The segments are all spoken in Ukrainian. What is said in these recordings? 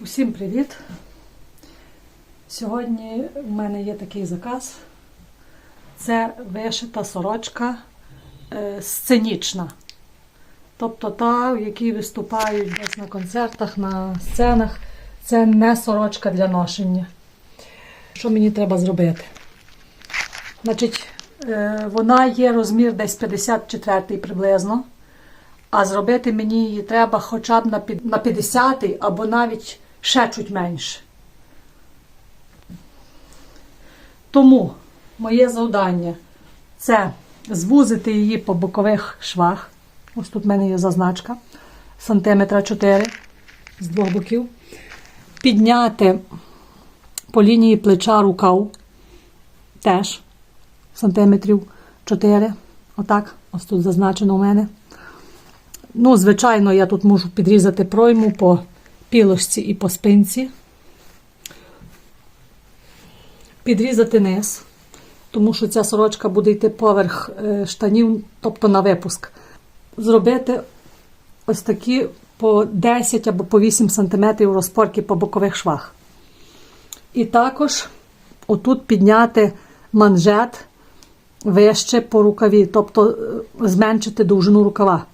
Усім привіт! Сьогодні в мене є такий заказ. Це вишита сорочка е, сценічна. Тобто та, в якій виступають десь на концертах, на сценах. Це не сорочка для ношення. Що мені треба зробити? Значить, е, вона є розмір десь 54 приблизно. А зробити мені її треба хоча б на під- на 50 або навіть ще чуть менше. Тому моє завдання це звузити її по бокових швах. Ось тут в мене є зазначка сантиметра 4 з двох боків. Підняти по лінії плеча рукав теж сантиметрів 4. Отак, ось тут зазначено у мене. Ну, звичайно, я тут можу підрізати пройму по пілочці і по спинці. Підрізати низ, тому що ця сорочка буде йти поверх е, штанів, тобто на випуск. Зробити ось такі по 10 або по 8 см розпорки по бокових швах. І також отут підняти манжет вище по рукаві, тобто е, зменшити довжину рукава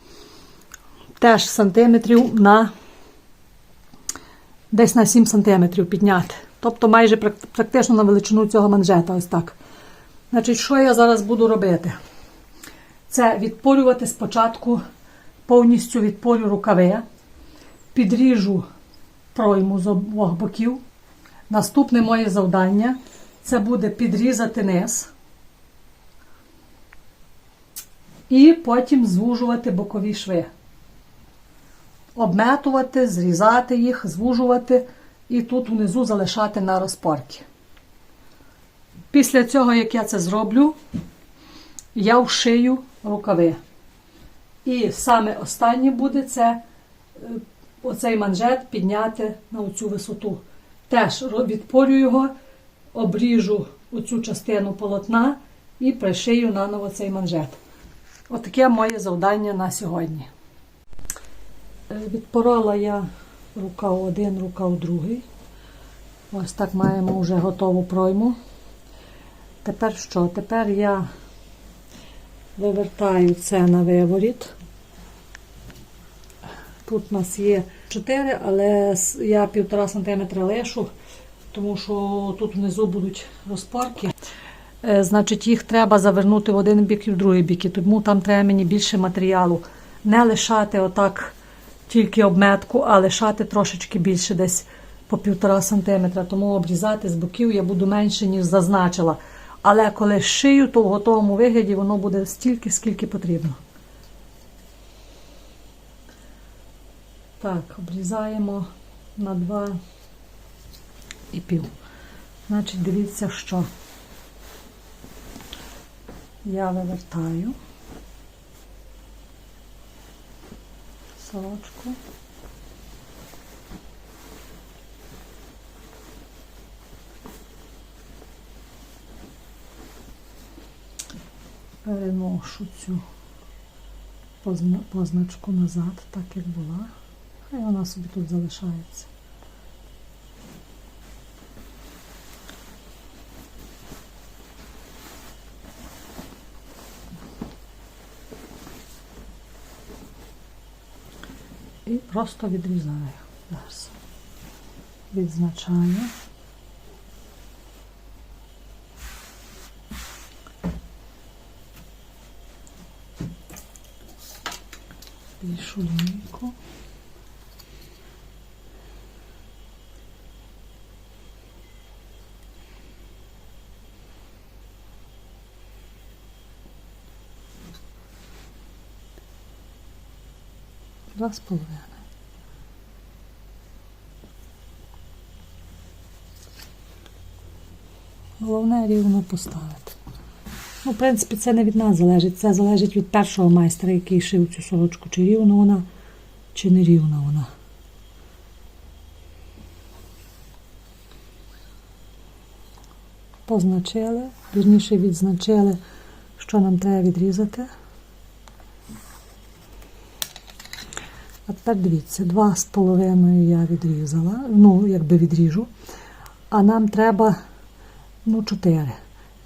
теж сантиметрів на десь на 7 сантиметрів підняти. Тобто майже практично на величину цього манжета. Ось так. Значить, що я зараз буду робити? Це відполювати спочатку повністю відполю рукави, підріжу пройму з обох боків. Наступне моє завдання це буде підрізати низ і потім звужувати бокові шви обметувати, зрізати їх, звужувати і тут внизу залишати на розпорки. Після цього, як я це зроблю, я вшию рукави. І саме останнє буде це е, оцей манжет підняти на оцю висоту. Теж відпорю його, обріжу оцю частину полотна і пришию наново цей манжет. Отаке моє завдання на сьогодні. Е, Відпорола я рукав один, рукав другий. Ось так маємо вже готову пройму. Тепер що? Тепер я вивертаю це на виворіт. Тут у нас є 4, але я 1,5 см лишу, тому що тут внизу будуть розпорки. Е, Значить, їх треба завернути в один бік і в другий бік. Тому там треба мені більше матеріалу. Не лишати отак тільки обметку, а лишати трошечки більше, десь по півтора сантиметра. Тому обрізати з боків я буду менше, ніж зазначила. Але коли шию, то в готовому вигляді воно буде стільки, скільки потрібно. Так, обрізаємо на два і пів. Значить, дивіться, що я вивертаю сорочку. Переношу цю позначку назад, так як була. Хай вона собі тут залишається. І просто відрізаю. Зараз. Відзначаю. Більшу лінійку. Два з половиною. Головне рівно поставити. Ну, в принципі, це не від нас залежить. Це залежить від першого майстра, який шив цю сорочку. Чи рівна вона, чи не рівна вона. Позначили, вірніше відзначили, що нам треба відрізати. А тепер дивіться, два з половиною я відрізала, ну, якби відріжу. А нам треба ну, 4.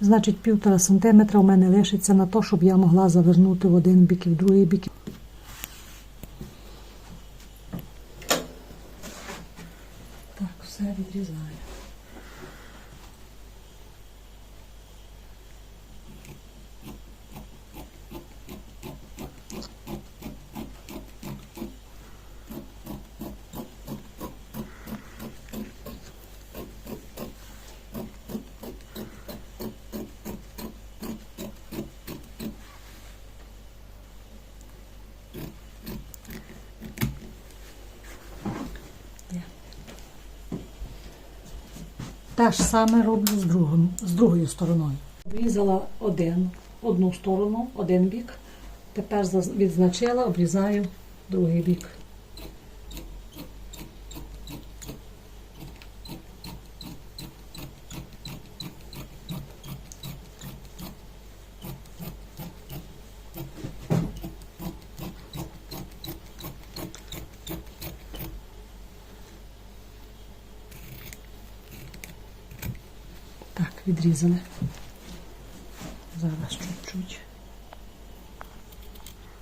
Значить, півтора сантиметра у мене лишиться на те, щоб я могла завернути в один бік і в другий бік. Так, все відрізаю. Те ж саме роблю з, другим, з другою стороною. Обрізала один, одну сторону, один бік. Тепер відзначила, обрізаю другий бік. Так, відрізали. Зараз чуть-чуть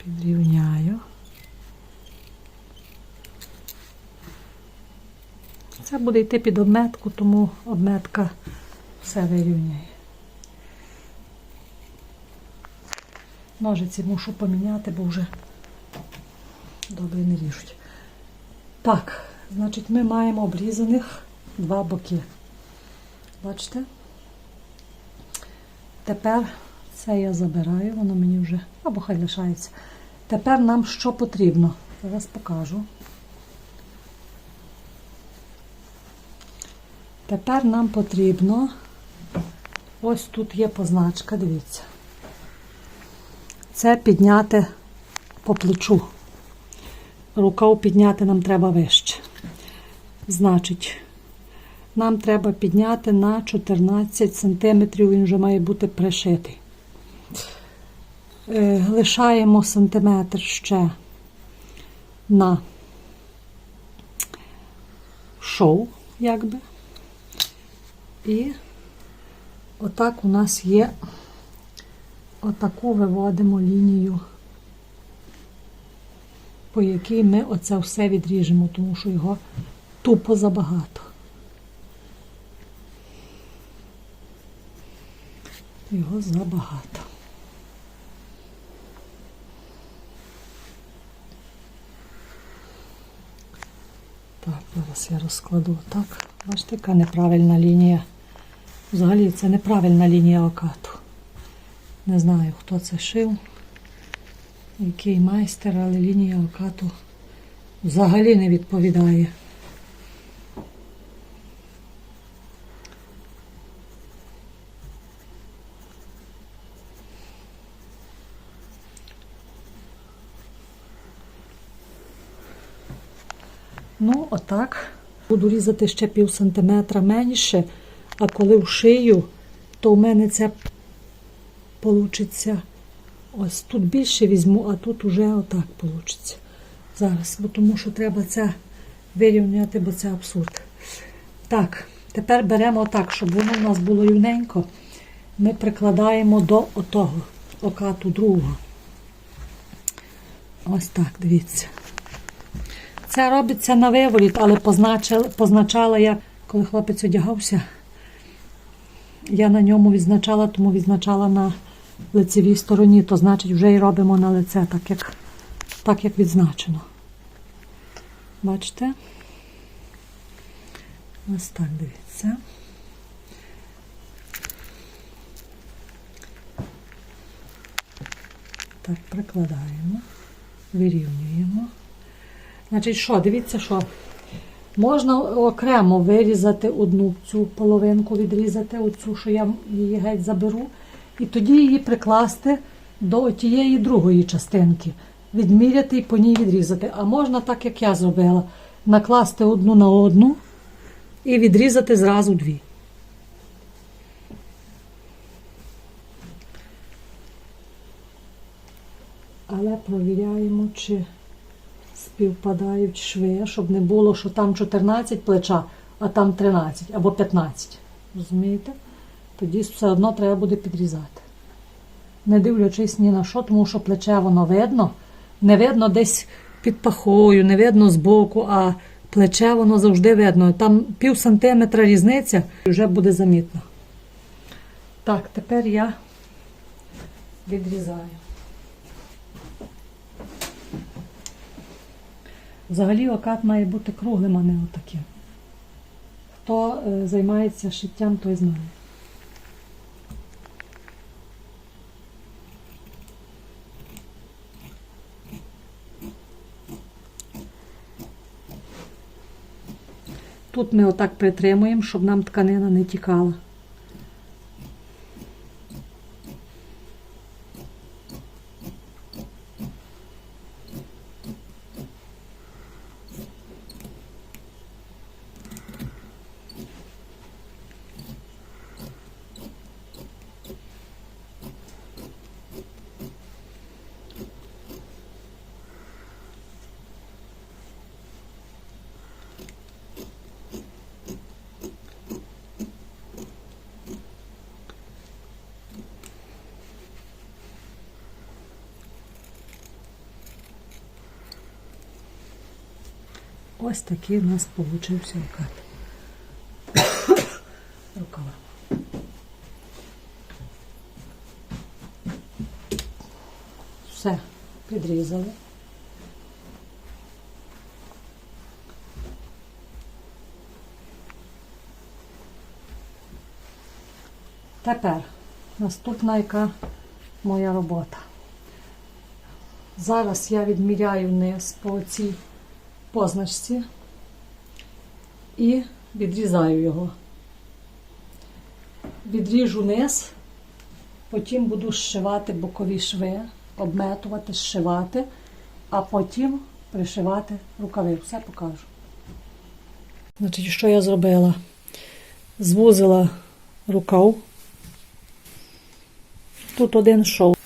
підрівняю. Це буде йти під обметку, тому обметка все вирівняє. Ножиці мушу поміняти, бо вже добре не ріжуть. Так, значить, ми маємо обрізаних два боки. Бачите? Тепер це я забираю, воно мені вже, або хай лишається. Тепер нам що потрібно? Зараз покажу. Тепер нам потрібно, ось тут є позначка, дивіться. Це підняти по плечу. Рукав підняти нам треба вище. Значить, нам треба підняти на 14 см, він вже має бути пришитий. Е, Лишаємо сантиметр ще на шов, якби. І отак у нас є, отаку виводимо лінію, по якій ми оце все відріжемо, тому що його тупо забагато. Його забагато. Так, зараз я розкладу так. Бачите, яка неправильна лінія. Взагалі це неправильна лінія окату. Не знаю, хто це шив, який майстер, але лінія окату взагалі не відповідає. Ну, отак. Буду різати ще пів сантиметра менше, а коли вшию, то в мене це получиться. Ось тут більше візьму, а тут уже отак получиться. Зараз, бо тому що треба це вирівняти, бо це абсурд. Так, тепер беремо отак, щоб воно у нас було рівненько. Ми прикладаємо до отого окату другого. Ось так, дивіться. Це робиться на виворіт, але позначила, позначала я, коли хлопець одягався, я на ньому відзначала, тому відзначала на лицевій стороні, то значить вже і робимо на лице, так як, так як відзначено. Бачите? Ось так дивіться. Так, прикладаємо, вирівнюємо. Значить, що, дивіться, що можна окремо вирізати одну цю половинку, відрізати, оцю, що я її геть заберу, і тоді її прикласти до тієї другої частинки, відміряти і по ній відрізати. А можна так, як я зробила, накласти одну на одну і відрізати зразу дві. Але провіряємо, чи співпадають шви, щоб не було, що там 14 плеча, а там 13 або 15. Розумієте? Тоді все одно треба буде підрізати. Не дивлячись ні на що, тому що плече воно видно. Не видно десь під пахою, не видно збоку, а плече воно завжди видно. Там пів сантиметра різниця і вже буде замітно. Так, тепер я відрізаю. Взагалі окат має бути круглим, а не отаким. Хто е, займається шиттям, той знає. Тут ми отак притримуємо, щоб нам тканина не тікала. Ось такий у нас получився рукав. Рукава. Все, підрізали. Тепер наступна яка моя робота. Зараз я відміряю низ по цій позначці і відрізаю його. Відріжу низ, потім буду зшивати бокові шви, обметувати, зшивати, а потім пришивати рукави. Все покажу. Значить, що я зробила? Звузила рукав. Тут один шов.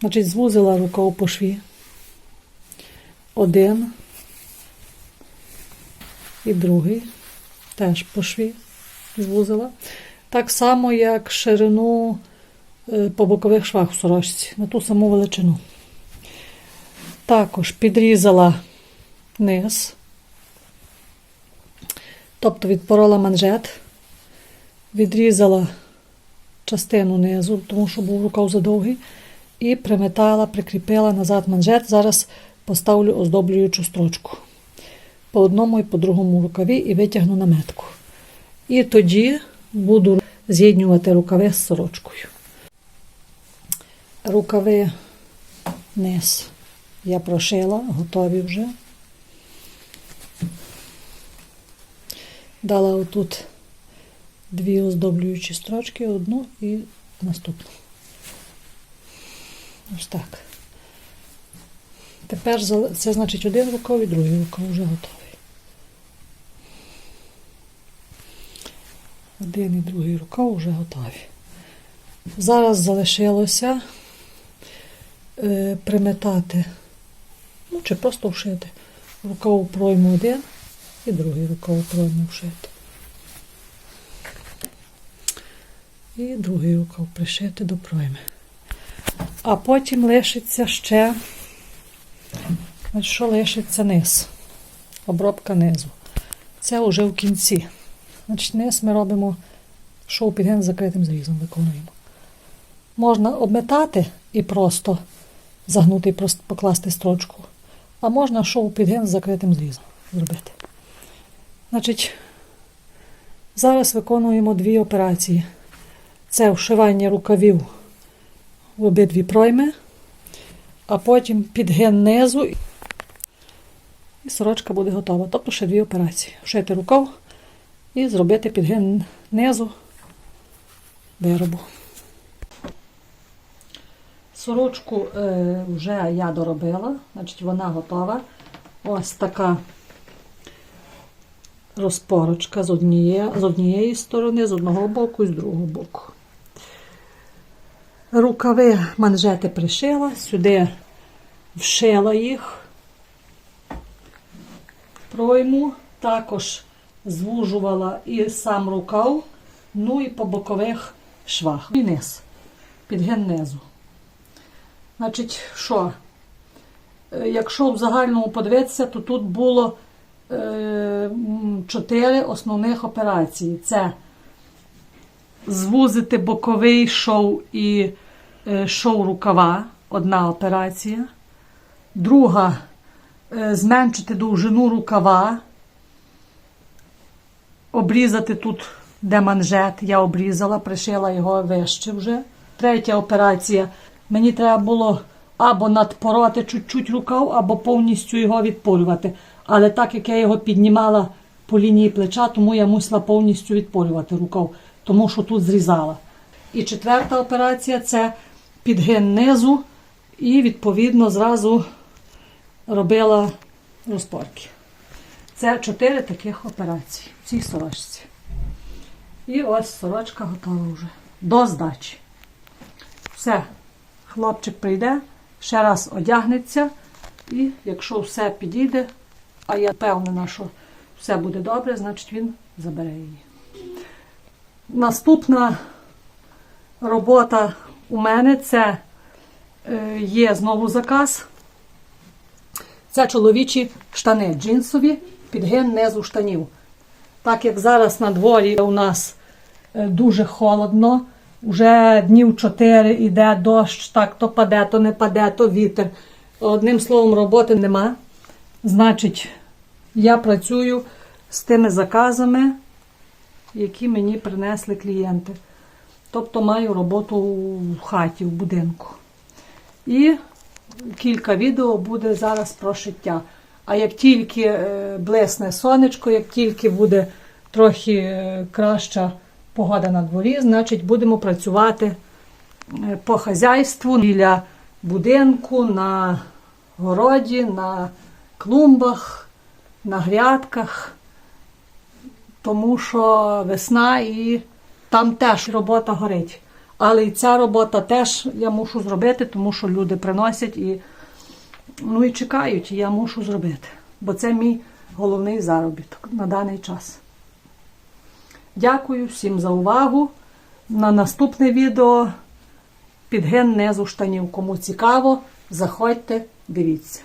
Значить, звузила рукав по шві один і другий теж по шві звузила. Так само, як ширину е, по бокових швах в сорочці, на ту саму величину. Також підрізала низ, тобто відпорола манжет, відрізала частину низу, тому що був рукав задовгий, і приметала, прикріпила назад манжет. Зараз поставлю оздоблюючу строчку по одному і по другому рукаві і витягну наметку. І тоді буду з'єднювати рукави з сорочкою. Рукави низ я прошила, готові вже. Дала отут дві оздоблюючі строчки, одну і наступну. Ось так. Тепер це значить один рукав і другий рукав вже готовий. Один і другий рукав вже готові. Зараз залишилося е, приметати, ну чи просто вшити. Рукав пройму один і другий рукав пройму вшити. І другий рукав пришити до пройми. А потім лишиться ще Значить, що лишиться низ? Обробка низу. Це вже в кінці. Значить, низ ми робимо шоу підген з закритим зрізом виконуємо. Можна обметати і просто загнути і просто покласти строчку. А можна шоу підген з закритим зрізом зробити. Значить, зараз виконуємо дві операції. Це вшивання рукавів в обидві пройми, а потім підген низу. І сорочка буде готова. Тобто ще дві операції. Вшити рукав і зробити підгин низу виробу. Сорочку е, вже я доробила, значить вона готова. Ось така розпорочка з однієї, з однієї сторони, з одного боку і з другого боку. Рукави манжети пришила, сюди вшила їх пройму, також звужувала і сам рукав, ну і по бокових швах. І низ, підгин низу. Значить, що? Е, Якщо в загальному подивитися, то тут було е, чотири основних операції. Це звузити боковий шов і е, шов рукава одна операція. Друга е, зменшити довжину рукава, обрізати тут, де манжет, я обрізала, пришила його вище вже. Третя операція. Мені треба було або надпороти чуть-чуть рукав, або повністю його відпорювати. Але так як я його піднімала по лінії плеча, тому я мусила повністю відпорювати рукав, тому що тут зрізала. І четверта операція це підгин низу і відповідно зразу робила розпорки. Це чотири таких операції в цій сорочці. І ось сорочка готова вже до здачі. Все, хлопчик прийде, ще раз одягнеться, і якщо все підійде, а я впевнена, що все буде добре, значить він забере її. Наступна робота у мене це е, є знову заказ. Це чоловічі штани джинсові, підгин низу штанів. Так як зараз на дворі у нас е, дуже холодно, вже днів 4 іде дощ, так то паде, то не паде, то вітер. Одним словом, роботи нема. Значить, я працюю з тими заказами, які мені принесли клієнти. Тобто маю роботу в хаті, в будинку. І кілька відео буде зараз про шиття. А як тільки е, блесне сонечко, як тільки буде трохи е, краща погода на дворі, значить будемо працювати е, по хазяйству біля будинку, на городі, на клумбах, на грядках, тому що весна і там теж робота горить. Але і ця робота теж я мушу зробити, тому що люди приносять і, ну, і чекають, і я мушу зробити. Бо це мій головний заробіток на даний час. Дякую всім за увагу. На наступне відео підген низу штанів. Кому цікаво, заходьте, дивіться.